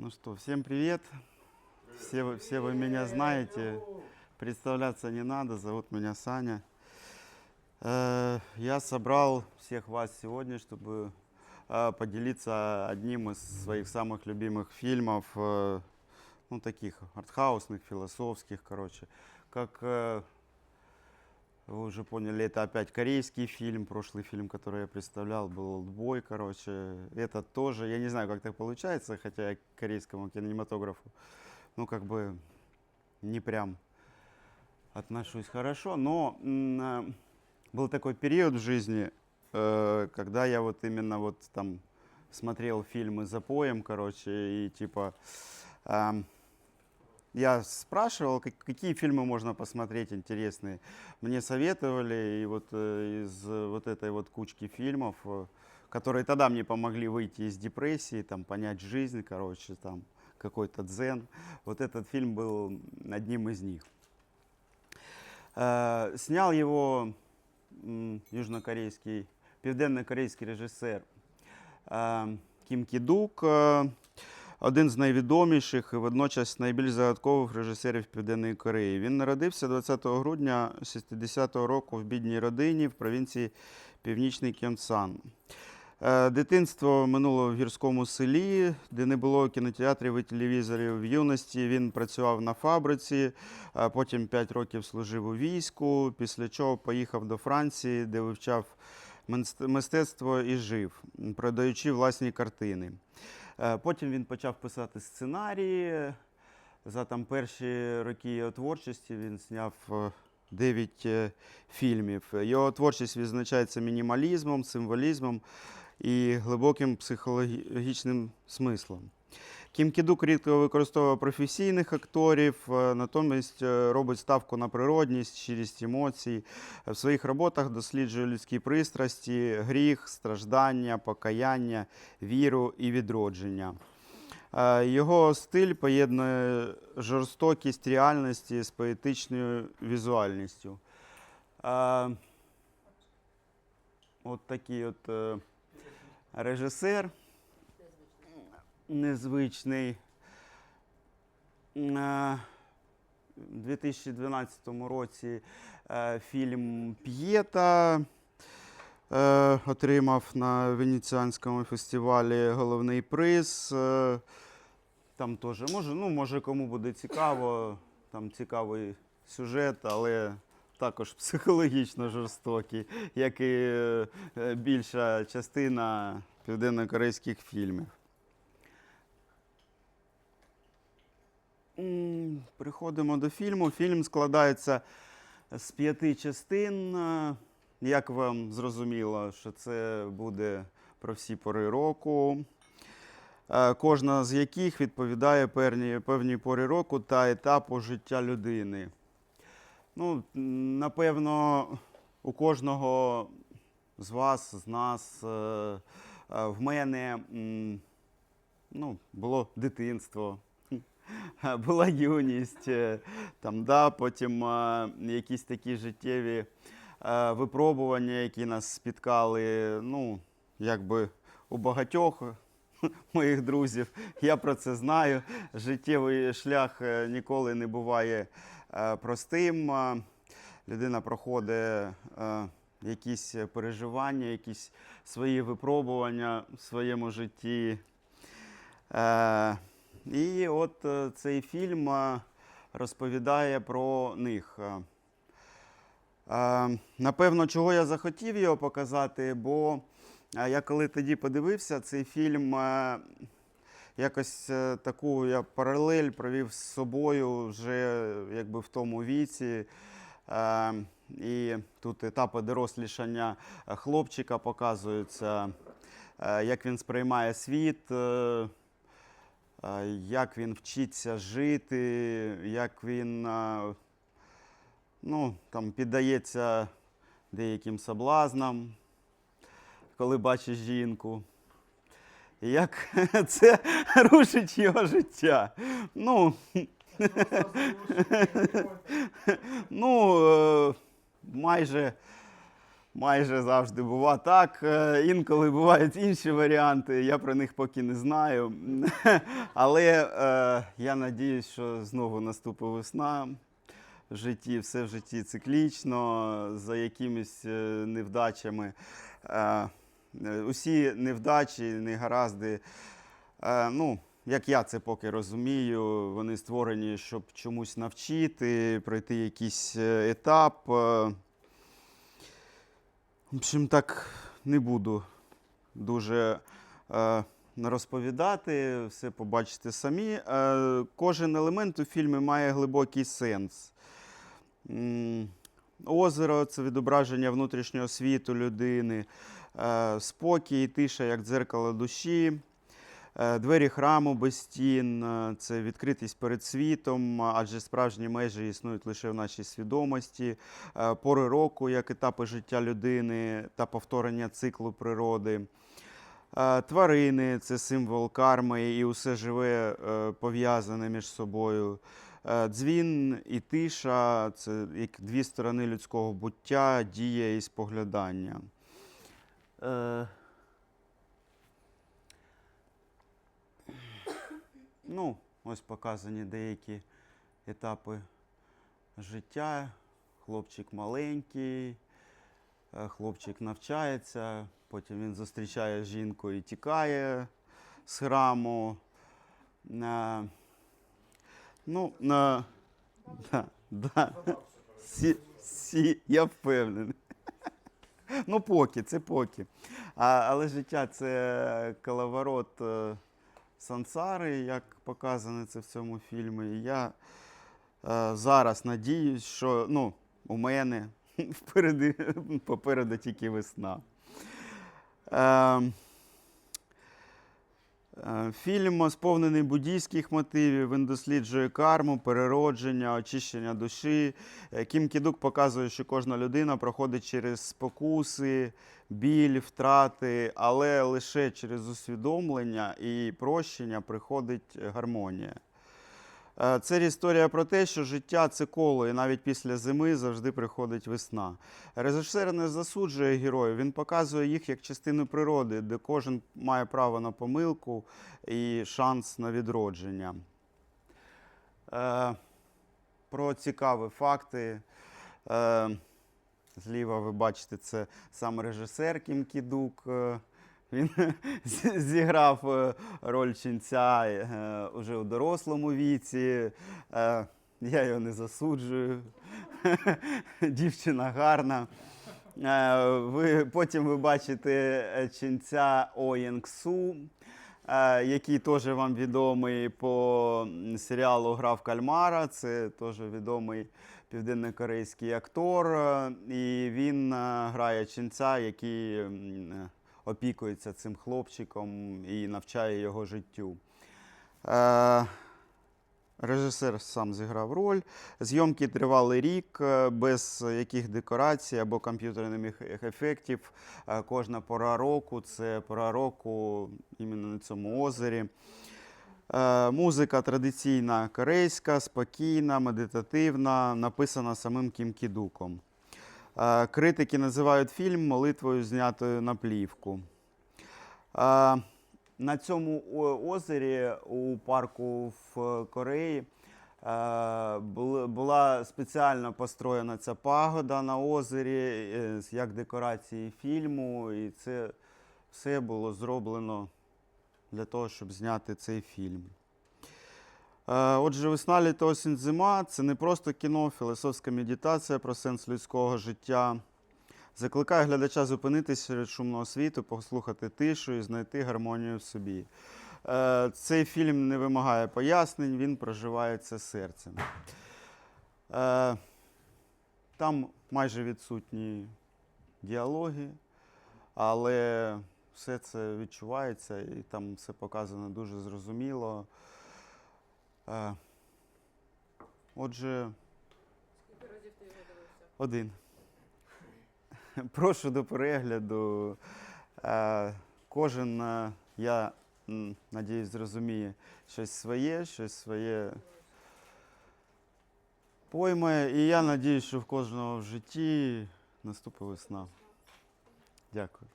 Ну что, всем привет. Все, вы- все вы меня знаете. Представляться не надо. Зовут меня Саня. Э, Я собрал всех вас сегодня, чтобы э, поделиться одним из своих самых любимых фильмов, э, ну таких артхаусных, философских, короче. Как вы уже поняли, это опять корейский фильм. Прошлый фильм, который я представлял, был «Олдбой», короче. Этот тоже. Я не знаю, как так получается, хотя я к корейскому кинематографу, ну, как бы не прям отношусь хорошо. Но э, был такой период в жизни, э, когда я вот именно вот там смотрел фильмы за поем, короче, и типа... ам, я спрашивал, как- какие фильмы можно посмотреть интересные. Мне советовали, и вот э, из э, вот этой вот кучки фильмов, э, которые тогда мне помогли выйти из депрессии, там, понять жизнь, короче, там, какой-то дзен. Вот этот фильм был одним из них. Э, Снял его м, южнокорейский, південно-корейський режисер е, Кім Кідук, е, Один з найвідоміших і водночас найбільш загадкових режисерів Південної Кореї. Він народився 20 грудня 60-го року в бідній родині в провінції Північний Кьонсан. Е, Дитинство минуло в гірському селі, де не було кінотеатрів і телевізорів. В юності він працював на фабриці, потім 5 років служив у війську, після чого поїхав до Франції, де вивчав мистецтво і жив, продаючи власні картини. Е, Потім він почав писати сценарії. За там перші роки його творчості він зняв е, 9 е, фільмів. Його творчість відзначається мінімалізмом, символізмом і глибоким психологічним смислом. Кім Кідук рідко використовує професійних акторів, е, натомість е, робить ставку на природність, щирість емоцій. В своїх роботах досліджує людські пристрасті, гріх, страждання, покаяння, віру і відродження. Е, Його стиль поєднує жорстокість реальності з поетичною візуальністю. От такий от режисер незвичний. Е, У 2012 році е, фільм П'єта е, отримав на Венеціанському фестивалі головний приз. Там теж, може, ну, може кому буде цікаво, там цікавий сюжет, але також психологічно жорстокий, як і більша частина південно-корейських фільмів. Приходимо до фільму. Фільм складається з п'яти частин. Е, Як вам зрозуміло, що це буде про всі пори року, е, кожна з яких відповідає певній, певній порі року та етапу життя людини. Ну, напевно, у кожного з вас, з нас, е, в мене ну, було дитинство, була юність, е, там, да, потім е, якісь такі життєві е, випробування, які нас спіткали, ну, якби у багатьох моїх друзів. Я про це знаю. Життєвий шлях ніколи не буває простим. Людина проходить якісь переживання, якісь свої випробування в своєму житті. Е, І от е, цей фільм е, розповідає про них. Е, Напевно, чого я захотів його показати, бо я коли тоді подивився цей фільм, якось таку я паралель провів з собою вже якби в тому віці. І тут етапи дорослішання хлопчика показуються, як він сприймає світ, як він вчиться жити, як він ну, там, піддається деяким соблазнам, коли бачить жінку. Як це рушить його життя. Ну, ну е, майже, майже завжди бува так. Е, Інколи бувають інші варіанти, я про них поки не знаю. Але е, я надіюсь, що знову наступить весна. В житті, все в житті циклічно, за якимись е, невдачами. Усі невдачі, негаразди, ну, як я це поки розумію, вони створені, щоб чомусь навчити, пройти якийсь етап. В общем, так не буду дуже е, розповідати, все побачите самі. Е, кожен елемент у фільмі має глибокий сенс. Озеро це відображення внутрішнього світу людини, е, спокій, тиша як дзеркало душі. Е, Двері храму без стін е, це відкритість перед світом, адже справжні межі існують лише в нашій свідомості, Е, пори року як етапи життя людини та повторення циклу природи. Тварини це символ карми, і усе живе пов'язане між собою. Дзвін і тиша це як дві сторони людського буття, дія і споглядання. Ну, ось показані деякі етапи життя. Хлопчик маленький, е, хлопчик навчається, потім він зустрічає жінку і тікає з храму. Е, Ну, на, да, да. Сі, сі, я впевнений. Ну, поки, це поки. А, але життя це коловорот е, сансари, як показано це в цьому фільмі. І я е, зараз надіюсь, що ну, у мене впереди, попереду тільки весна. Е, Фільм сповнений буддійських мотивів, він досліджує карму, переродження, очищення душі. Е, Кім Кідук показує, що кожна людина проходить через спокуси, біль, втрати, але лише через усвідомлення і прощення приходить гармонія. Е, Це історія про те, що життя це коло, і навіть після зими завжди приходить весна. Режисер не засуджує героїв, він показує їх як частину природи, де кожен має право на помилку і шанс на відродження. Е, про цікаві факти. Е, зліва ви бачите, це сам режисер Кім Кідук. Він зіграв е, роль ченця е, уже у дорослому віці. Е, Я його не засуджую. Дівчина гарна. Ви, потім ви бачите ченця Оєнгсу, е, який теж вам відомий по серіалу Гра Кальмара. Це теж відомий південнокорейський актор. І він грає ченця, який опікується цим хлопчиком і навчає його життю. Е, Режисер сам зіграв роль. Зйомки тривали рік е, без яких декорацій або комп'ютерних ефектів. Е, Кожна пора року це пора року іменно на цьому озері. Е, Музика традиційна корейська, спокійна, медитативна, написана самим Кім Кідуком. Критики називають фільм молитвою, знятою на плівку. На цьому озері у парку в Кореї була спеціально построєна ця пагода на озері е, як декорації фільму, і це все було зроблено для того, щоб зняти цей фільм. Е, Отже, весна, літо, осінь, зима це не просто кіно, філософська медитація про сенс людського життя. Закликаю глядача зупинитись серед шумного світу, послухати тишу і знайти гармонію в собі. Е, Цей фільм не вимагає пояснень, він проживається серцем. Е, Там майже відсутні діалоги, але все це відчувається і там все показано дуже зрозуміло. Е, Отже, Скільки разів ти його один. Прошу до перегляду. Е, Кожен, я надіюсь, зрозуміє щось своє, щось своє пойме. І я надіюсь, що в кожного в житті наступить весна. Дякую.